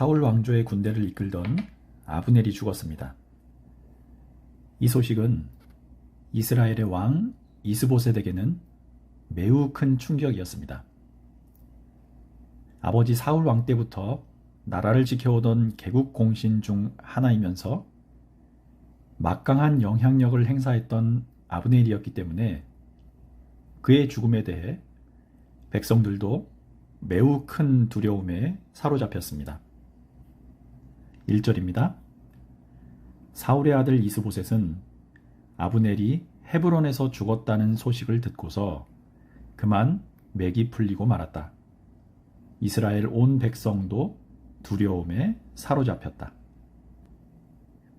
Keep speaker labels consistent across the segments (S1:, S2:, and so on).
S1: 사울 왕조의 군대를 이끌던 아브넬이 죽었습니다. 이 소식은 이스라엘의 왕 이스보셋에게는 매우 큰 충격이었습니다. 아버지 사울 왕 때부터 나라를 지켜오던 개국 공신 중 하나이면서 막강한 영향력을 행사했던 아브넬이었기 때문에 그의 죽음에 대해 백성들도 매우 큰 두려움에 사로잡혔습니다. 1절입니다. 사울의 아들 이스보셋은 아브넬이 헤브론에서 죽었다는 소식을 듣고서 그만 맥이 풀리고 말았다. 이스라엘 온 백성도 두려움에 사로잡혔다.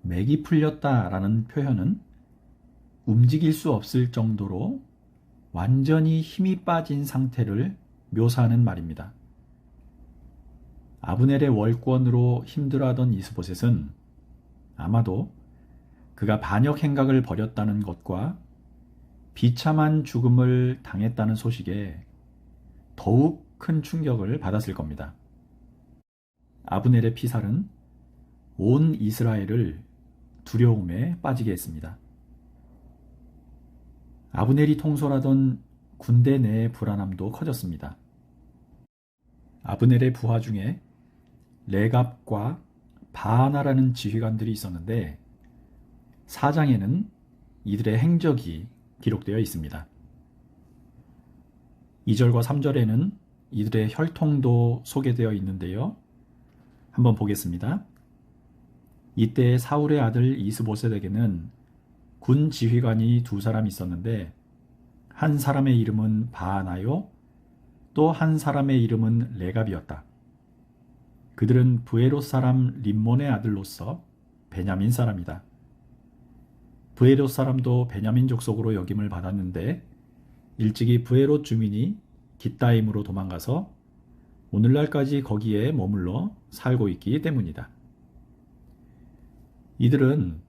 S1: 맥이 풀렸다라는 표현은 움직일 수 없을 정도로 완전히 힘이 빠진 상태를 묘사하는 말입니다. 아브넬의 월권으로 힘들어하던 이스보셋은 아마도 그가 반역 행각을 벌였다는 것과 비참한 죽음을 당했다는 소식에 더욱 큰 충격을 받았을 겁니다. 아브넬의 피살은 온 이스라엘을 두려움에 빠지게 했습니다. 아브넬이 통솔하던 군대 내의 불안함도 커졌습니다. 아브넬의 부하 중에 레갑과 바하나라는 지휘관들이 있었는데 사장에는 이들의 행적이 기록되어 있습니다. 2절과 3절에는 이들의 혈통도 소개되어 있는데요. 한번 보겠습니다. 이때 사울의 아들 이스보셋에게는 군 지휘관이 두 사람 있었는데 한 사람의 이름은 바하나요 또 한 사람의 이름은 레갑이었다. 그들은 부에롯 사람 림몬의 아들로서 베냐민 사람이다. 부에롯 사람도 베냐민 족속으로 역임을 받았는데 일찍이 부에롯 주민이 기타임으로 도망가서 오늘날까지 거기에 머물러 살고 있기 때문이다. 이들은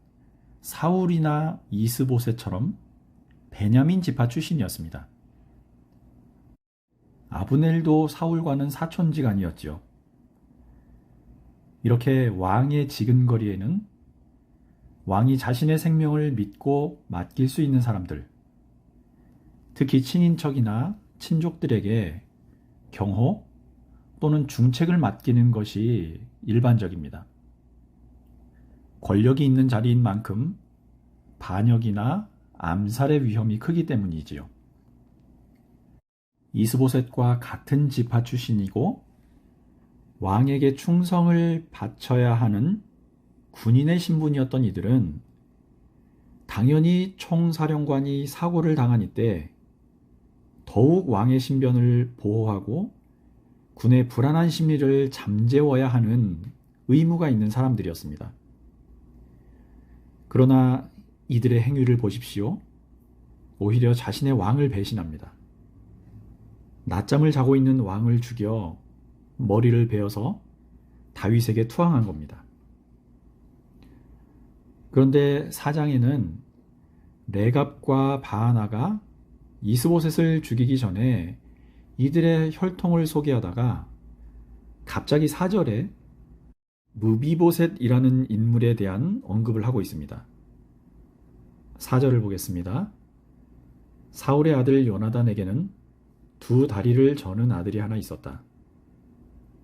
S1: 사울이나 이스보셋처럼 베냐민 지파 출신이었습니다. 아브넬도 사울과는 사촌지간이었지요. 이렇게 왕의 지근거리에는 왕이 자신의 생명을 믿고 맡길 수 있는 사람들, 특히 친인척이나 친족들에게 경호 또는 중책을 맡기는 것이 일반적입니다. 권력이 있는 자리인 만큼 반역이나 암살의 위험이 크기 때문이지요. 이스보셋과 같은 지파 출신이고 왕에게 충성을 바쳐야 하는 군인의 신분이었던 이들은 당연히 총사령관이 사고를 당한 이때 더욱 왕의 신변을 보호하고 군의 불안한 심리를 잠재워야 하는 의무가 있는 사람들이었습니다. 그러나 이들의 행위를 보십시오. 오히려 자신의 왕을 배신합니다. 낮잠을 자고 있는 왕을 죽여 머리를 베어서 다윗에게 투항한 겁니다. 그런데 사장에는 레갑과 바하나가 이스보셋을 죽이기 전에 이들의 혈통을 소개하다가 갑자기 사절에 무비보셋이라는 인물에 대한 언급을 하고 있습니다. 사절을 보겠습니다. 사울의 아들 요나단에게는 두 다리를 저는 아들이 하나 있었다.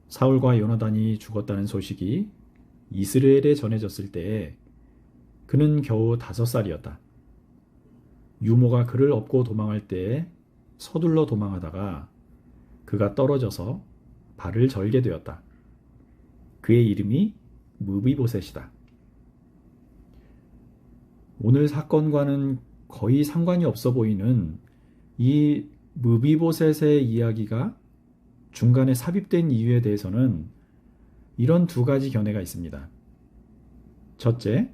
S1: 사울과 요나단이 죽었다는 소식이 이스라엘에 전해졌을 때에 그는 겨우 다섯 살이었다. 유모가 그를 업고 도망할 때에 서둘러 도망하다가 그가 떨어져서 발을 절게 되었다. 그의 이름이 무비보셋이다. 오늘 사건과는 거의 상관이 없어 보이는 이 무비보셋의 이야기가 중간에 삽입된 이유에 대해서는 이런 두 가지 견해가 있습니다. 첫째,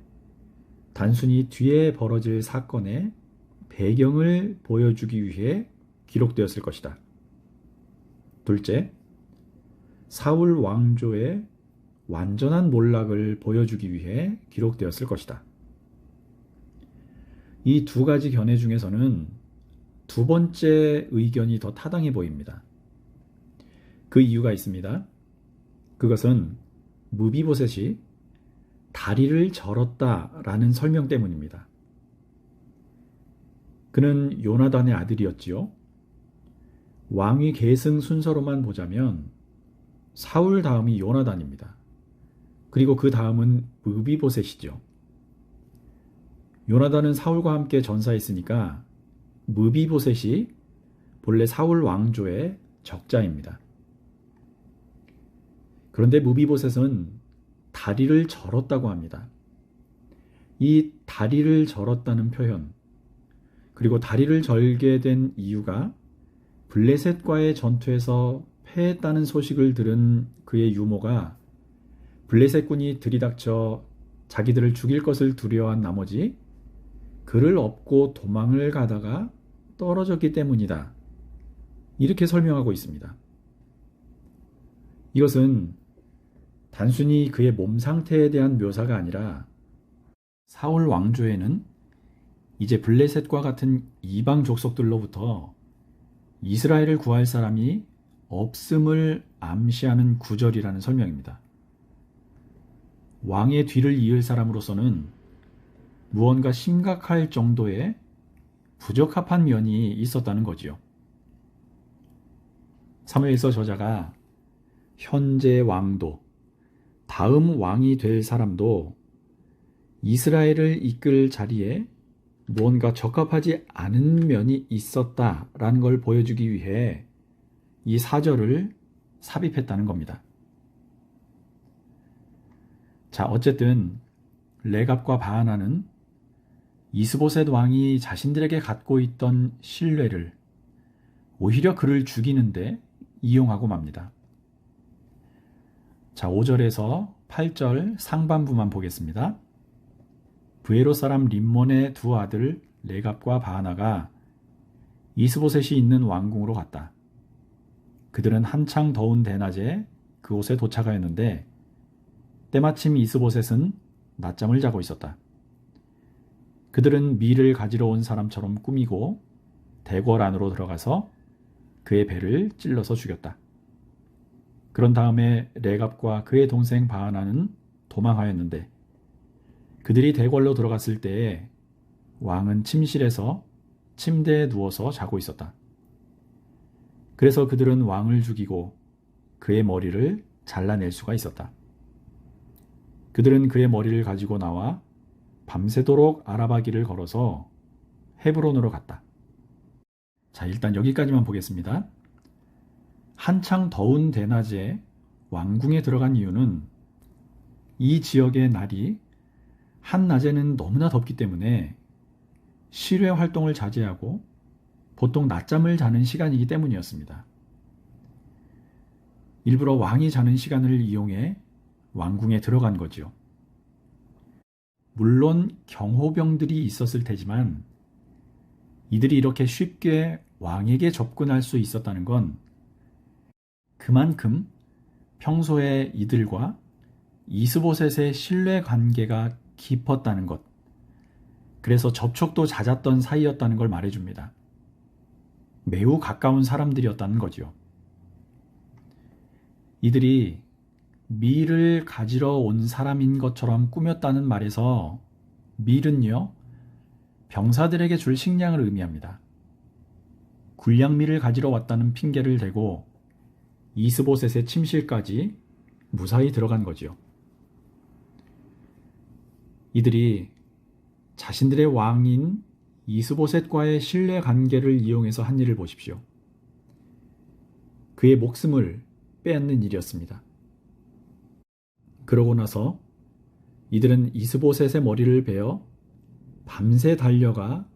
S1: 단순히 뒤에 벌어질 사건의 배경을 보여주기 위해 기록되었을 것이다. 둘째, 사울 왕조의 완전한 몰락을 보여주기 위해 기록되었을 것이다. 이 두 가지 견해 중에서는 두 번째 의견이 더 타당해 보입니다. 그 이유가 있습니다. 그것은 무비보셋이 다리를 절었다라는 설명 때문입니다. 그는 요나단의 아들이었지요. 왕위 계승 순서로만 보자면 사울 다음이 요나단입니다. 그리고 그 다음은 무비보셋이죠. 요나단은 사울과 함께 전사했으니까 무비보셋이 본래 사울 왕조의 적자입니다. 그런데 무비보셋은 다리를 절었다고 합니다. 이 다리를 절었다는 표현, 그리고 다리를 절게 된 이유가 블레셋과의 전투에서 패했다는 소식을 들은 그의 유모가 블레셋군이 들이닥쳐 자기들을 죽일 것을 두려워한 나머지 그를 업고 도망을 가다가 떨어졌기 때문이다. 이렇게 설명하고 있습니다. 이것은 단순히 그의 몸 상태에 대한 묘사가 아니라 사울 왕조에는 이제 블레셋과 같은 이방 족속들로부터 이스라엘을 구할 사람이 없음을 암시하는 구절이라는 설명입니다. 왕의 뒤를 이을 사람으로서는 무언가 심각할 정도의 부적합한 면이 있었다는 거지요. 사무엘서 저자가 현재 왕도 다음 왕이 될 사람도 이스라엘을 이끌 자리에 무언가 적합하지 않은 면이 있었다라는 걸 보여주기 위해 이 사절을 삽입했다는 겁니다. 자, 어쨌든 레갑과 바하나는 이스보셋 왕이 자신들에게 갖고 있던 신뢰를 오히려 그를 죽이는데 이용하고 맙니다. 자, 5절에서 8절 상반부만 보겠습니다. 부에로 사람 림몬의 두 아들 레갑과 바하나가 이스보셋이 있는 왕궁으로 갔다. 그들은 한창 더운 대낮에 그곳에 도착하였는데 때마침 이스보셋은 낮잠을 자고 있었다. 그들은 밀을 가지러 온 사람처럼 꾸미고 대궐 안으로 들어가서 그의 배를 찔러서 죽였다. 그런 다음에 레갑과 그의 동생 바하나는 도망하였는데 그들이 대궐로 들어갔을 때에 왕은 침실에서 침대에 누워서 자고 있었다. 그래서 그들은 왕을 죽이고 그의 머리를 잘라낼 수가 있었다. 그들은 그의 머리를 가지고 나와 밤새도록 아라바기를 걸어서 헤브론으로 갔다. 자, 일단 여기까지만 보겠습니다. 한창 더운 대낮에 왕궁에 들어간 이유는 이 지역의 날이 한낮에는 너무나 덥기 때문에 실외 활동을 자제하고 보통 낮잠을 자는 시간이기 때문이었습니다. 일부러 왕이 자는 시간을 이용해 왕궁에 들어간 거지요. 물론 경호병들이 있었을 테지만 이들이 이렇게 쉽게 왕에게 접근할 수 있었다는 건 그만큼 평소에 이들과 이스보셋의 신뢰 관계가 깊었다는 것. 그래서 접촉도 잦았던 사이였다는 걸 말해줍니다. 매우 가까운 사람들이었다는 거지요. 이들이 밀을 가지러 온 사람인 것처럼 꾸몄다는 말에서 밀은요, 병사들에게 줄 식량을 의미합니다. 굴량밀을 가지러 왔다는 핑계를 대고 이스보셋의 침실까지 무사히 들어간 거지요. 이들이 자신들의 왕인 이스보셋과의 신뢰 관계를 이용해서 한 일을 보십시오. 그의 목숨을 빼앗는 일이었습니다. 그러고 나서 이들은 이스보셋의 머리를 베어 밤새 달려가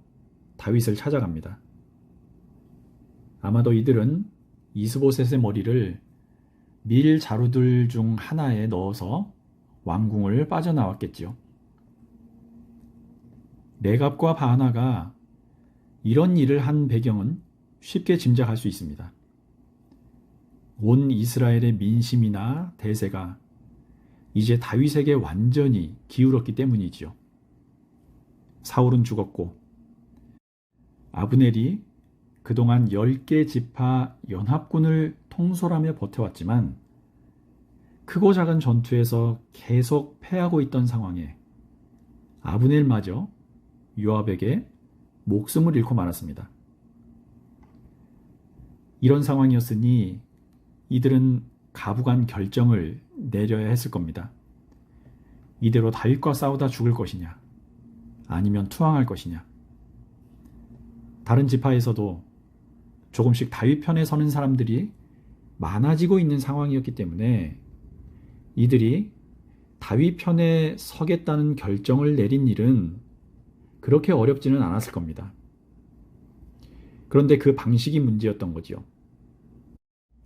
S1: 다윗을 찾아갑니다. 아마도 이들은 이스보셋의 머리를 밀 자루들 중 하나에 넣어서 왕궁을 빠져나왔겠지요. 내갑과 바나가 이런 일을 한 배경은 쉽게 짐작할 수 있습니다. 온 이스라엘의 민심이나 대세가 이제 다윗에게 완전히 기울었기 때문이지요. 사울은 죽었고 아브넬이 그동안 10개 지파 연합군을 통솔하며 버텨왔지만 크고 작은 전투에서 계속 패하고 있던 상황에 아브넬마저 요압에게 목숨을 잃고 말았습니다. 이런 상황이었으니 이들은 가부간 결정을 내려야 했을 겁니다. 이대로 다윗과 싸우다 죽을 것이냐, 아니면 투항할 것이냐. 다른 지파에서도 조금씩 다윗 편에 서는 사람들이 많아지고 있는 상황이었기 때문에 이들이 다윗 편에 서겠다는 결정을 내린 일은 그렇게 어렵지는 않았을 겁니다. 그런데 그 방식이 문제였던 거지요.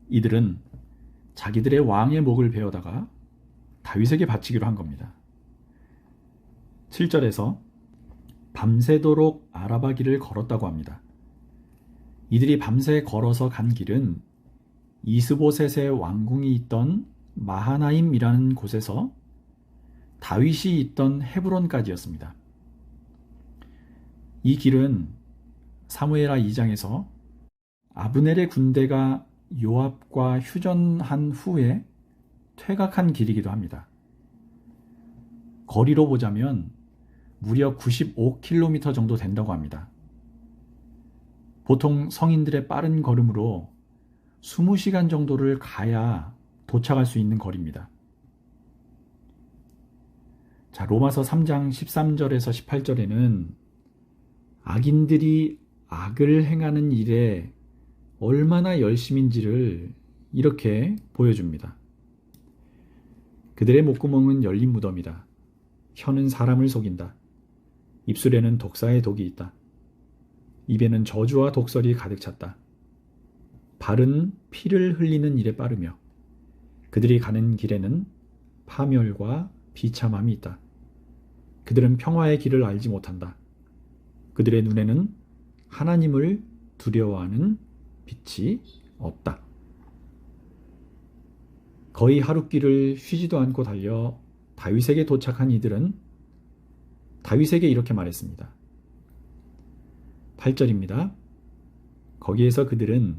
S1: 이들은 자기들의 왕의 목을 베어다가 다윗에게 바치기로 한 겁니다. 7절에서 밤새도록 아라바 길을 걸었다고 합니다. 이들이 밤새 걸어서 간 길은 이스보셋의 왕궁이 있던 마하나임이라는 곳에서 다윗이 있던 헤브론까지였습니다. 이 길은 사무엘하 2장에서 아브넬의 군대가 요압과 휴전한 후에 퇴각한 길이기도 합니다. 거리로 보자면 무려 95km 정도 된다고 합니다. 보통 성인들의 빠른 걸음으로 20시간 정도를 가야 도착할 수 있는 거리입니다. 자, 로마서 3장 13절에서 18절에는 악인들이 악을 행하는 일에 얼마나 열심인지를 이렇게 보여줍니다. 그들의 목구멍은 열린 무덤이다. 혀는 사람을 속인다. 입술에는 독사의 독이 있다. 입에는 저주와 독설이 가득 찼다. 발은 피를 흘리는 일에 빠르며 그들이 가는 길에는 파멸과 비참함이 있다. 그들은 평화의 길을 알지 못한다. 그들의 눈에는 하나님을 두려워하는 빛이 없다. 거의 하룻길을 쉬지도 않고 달려 다윗에게 도착한 이들은 다윗에게 이렇게 말했습니다. 8절입니다. 거기에서 그들은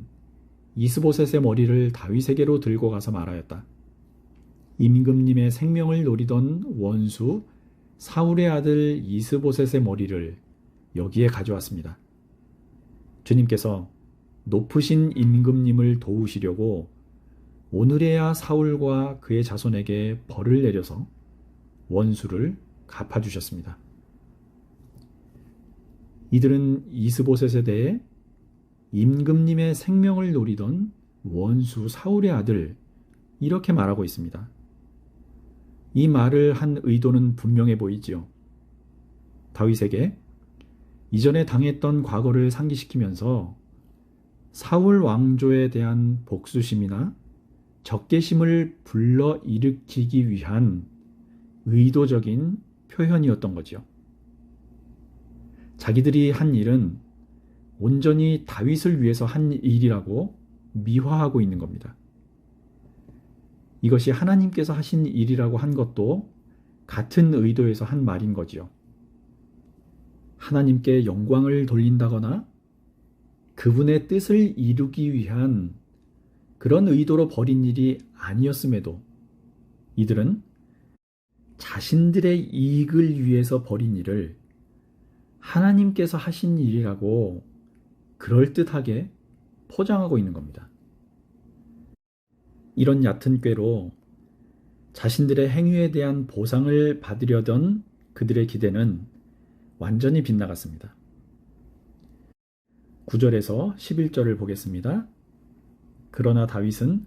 S1: 이스보셋의 머리를 다윗에게로 들고 가서 말하였다. 임금님의 생명을 노리던 원수 사울의 아들 이스보셋의 머리를 여기에 가져왔습니다. 주님께서 높으신 임금님을 도우시려고 오늘에야 사울과 그의 자손에게 벌을 내려서 원수를 갚아주셨습니다. 이들은 이스보셋에 대해 임금님의 생명을 노리던 원수 사울의 아들 이렇게 말하고 있습니다. 이 말을 한 의도는 분명해 보이지요. 다윗에게 이전에 당했던 과거를 상기시키면서 사울 왕조에 대한 복수심이나 적개심을 불러 일으키기 위한 의도적인 표현이었던 거지요. 자기들이 한 일은 온전히 다윗을 위해서 한 일이라고 미화하고 있는 겁니다. 이것이 하나님께서 하신 일이라고 한 것도 같은 의도에서 한 말인 거지요. 하나님께 영광을 돌린다거나 그분의 뜻을 이루기 위한 그런 의도로 벌인 일이 아니었음에도 이들은 자신들의 이익을 위해서 벌인 일을 하나님께서 하신 일이라고 그럴듯하게 포장하고 있는 겁니다. 이런 얕은 꾀로 자신들의 행위에 대한 보상을 받으려던 그들의 기대는 완전히 빗나갔습니다. 9절에서 11절을 보겠습니다. 그러나 다윗은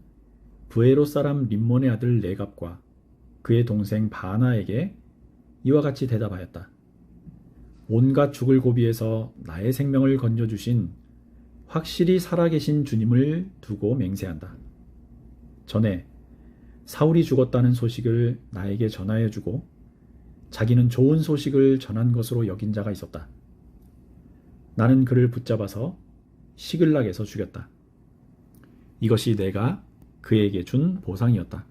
S1: 부에로 사람 림몬의 아들 레갑과 그의 동생 바나에게 이와 같이 대답하였다. 온갖 죽을 고비에서 나의 생명을 건져주신 확실히 살아계신 주님을 두고 맹세한다. 전에 사울이 죽었다는 소식을 나에게 전하여 주고 자기는 좋은 소식을 전한 것으로 여긴 자가 있었다. 나는 그를 붙잡아서 시글락에서 죽였다. 이것이 내가 그에게 준 보상이었다.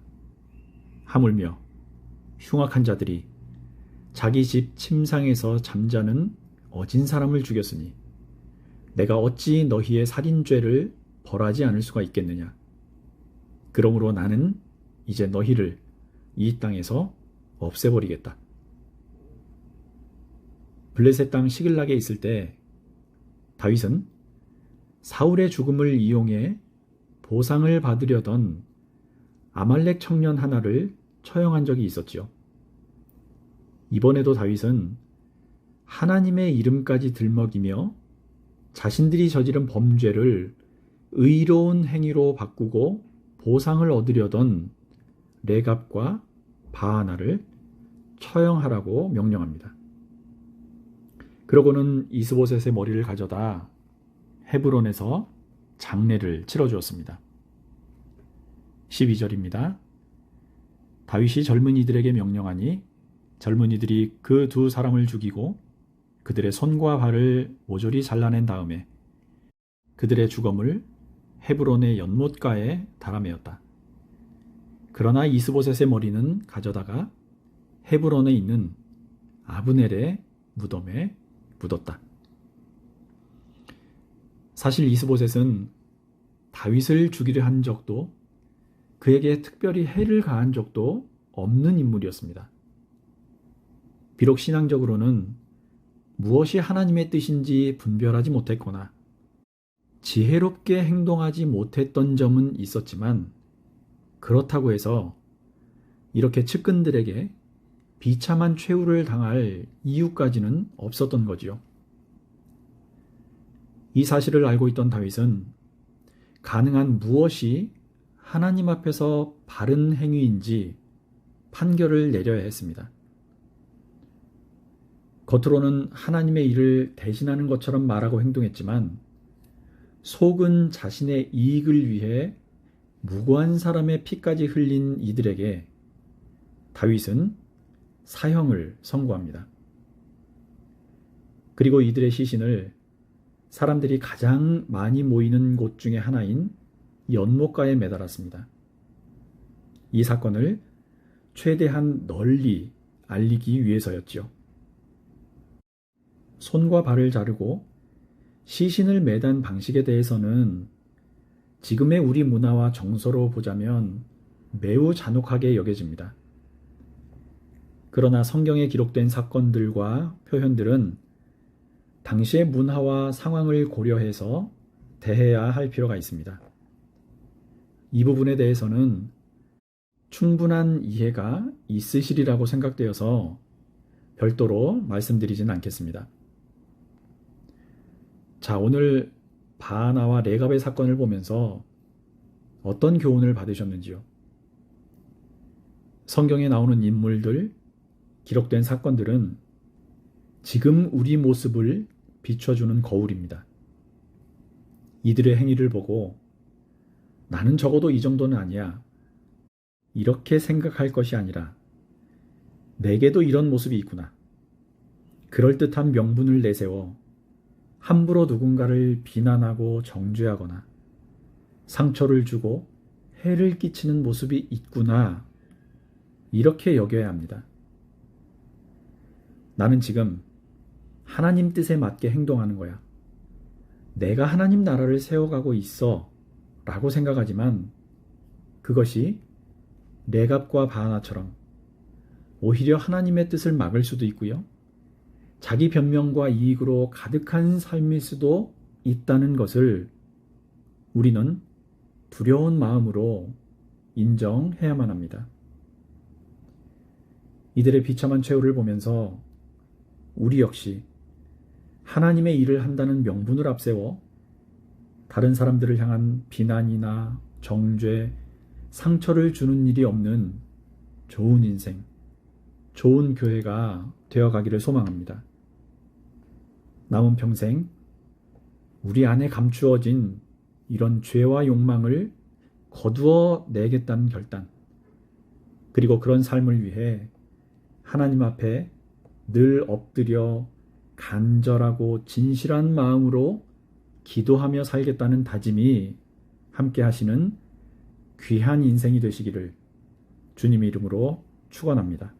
S1: 하물며 흉악한 자들이 자기 집 침상에서 잠자는 어진 사람을 죽였으니 내가 어찌 너희의 살인죄를 벌하지 않을 수가 있겠느냐. 그러므로 나는 이제 너희를 이 땅에서 없애버리겠다. 블레셋 땅 시글락에 있을 때 다윗은 사울의 죽음을 이용해 보상을 받으려던 아말렉 청년 하나를 처형한 적이 있었지요. 이번에도 다윗은 하나님의 이름까지 들먹이며 자신들이 저지른 범죄를 의로운 행위로 바꾸고 보상을 얻으려던 레갑과 바하나를 처형하라고 명령합니다. 그러고는 이스보셋의 머리를 가져다 헤브론에서 장례를 치러 주었습니다. 12절입니다. 다윗이 젊은이들에게 명령하니 젊은이들이 그 두 사람을 죽이고 그들의 손과 발을 모조리 잘라낸 다음에 그들의 주검을 헤브론의 연못가에 달아매었다. 그러나 이스보셋의 머리는 가져다가 헤브론에 있는 아브넬의 무덤에 묻었다. 사실 이스보셋은 다윗을 죽이려 한 적도 그에게 특별히 해를 가한 적도 없는 인물이었습니다. 비록 신앙적으로는 무엇이 하나님의 뜻인지 분별하지 못했거나 지혜롭게 행동하지 못했던 점은 있었지만 그렇다고 해서 이렇게 측근들에게 비참한 최후를 당할 이유까지는 없었던 거지요. 이 사실을 알고 있던 다윗은 가능한 무엇이 하나님 앞에서 바른 행위인지 판결을 내려야 했습니다. 겉으로는 하나님의 일을 대신하는 것처럼 말하고 행동했지만 속은 자신의 이익을 위해 무고한 사람의 피까지 흘린 이들에게 다윗은 사형을 선고합니다. 그리고 이들의 시신을 사람들이 가장 많이 모이는 곳 중에 하나인 연못가에 매달았습니다. 이 사건을 최대한 널리 알리기 위해서였지요. 손과 발을 자르고 시신을 매단 방식에 대해서는 지금의 우리 문화와 정서로 보자면 매우 잔혹하게 여겨집니다. 그러나 성경에 기록된 사건들과 표현들은 당시의 문화와 상황을 고려해서 대해야 할 필요가 있습니다. 이 부분에 대해서는 충분한 이해가 있으시리라고 생각되어서 별도로 말씀드리진 않겠습니다. 자, 오늘 바나와 레갑의 사건을 보면서 어떤 교훈을 받으셨는지요? 성경에 나오는 인물들, 기록된 사건들은 지금 우리 모습을 비춰주는 거울입니다. 이들의 행위를 보고 나는 적어도 이 정도는 아니야. 이렇게 생각할 것이 아니라 내게도 이런 모습이 있구나. 그럴듯한 명분을 내세워 함부로 누군가를 비난하고 정죄하거나 상처를 주고 해를 끼치는 모습이 있구나. 이렇게 여겨야 합니다. 나는 지금 하나님 뜻에 맞게 행동하는 거야. 내가 하나님 나라를 세워가고 있어. 라고 생각하지만 그것이 내갑과 바하나처럼 오히려 하나님의 뜻을 막을 수도 있고요. 자기 변명과 이익으로 가득한 삶일 수도 있다는 것을 우리는 두려운 마음으로 인정해야만 합니다. 이들의 비참한 최후를 보면서 우리 역시 하나님의 일을 한다는 명분을 앞세워 다른 사람들을 향한 비난이나 정죄, 상처를 주는 일이 없는 좋은 인생, 좋은 교회가 되어가기를 소망합니다. 남은 평생 우리 안에 감추어진 이런 죄와 욕망을 거두어 내겠다는 결단, 그리고 그런 삶을 위해 하나님 앞에 늘 엎드려 간절하고 진실한 마음으로 기도하며 살겠다는 다짐이 함께 하시는 귀한 인생이 되시기를 주님 이름으로 축원합니다.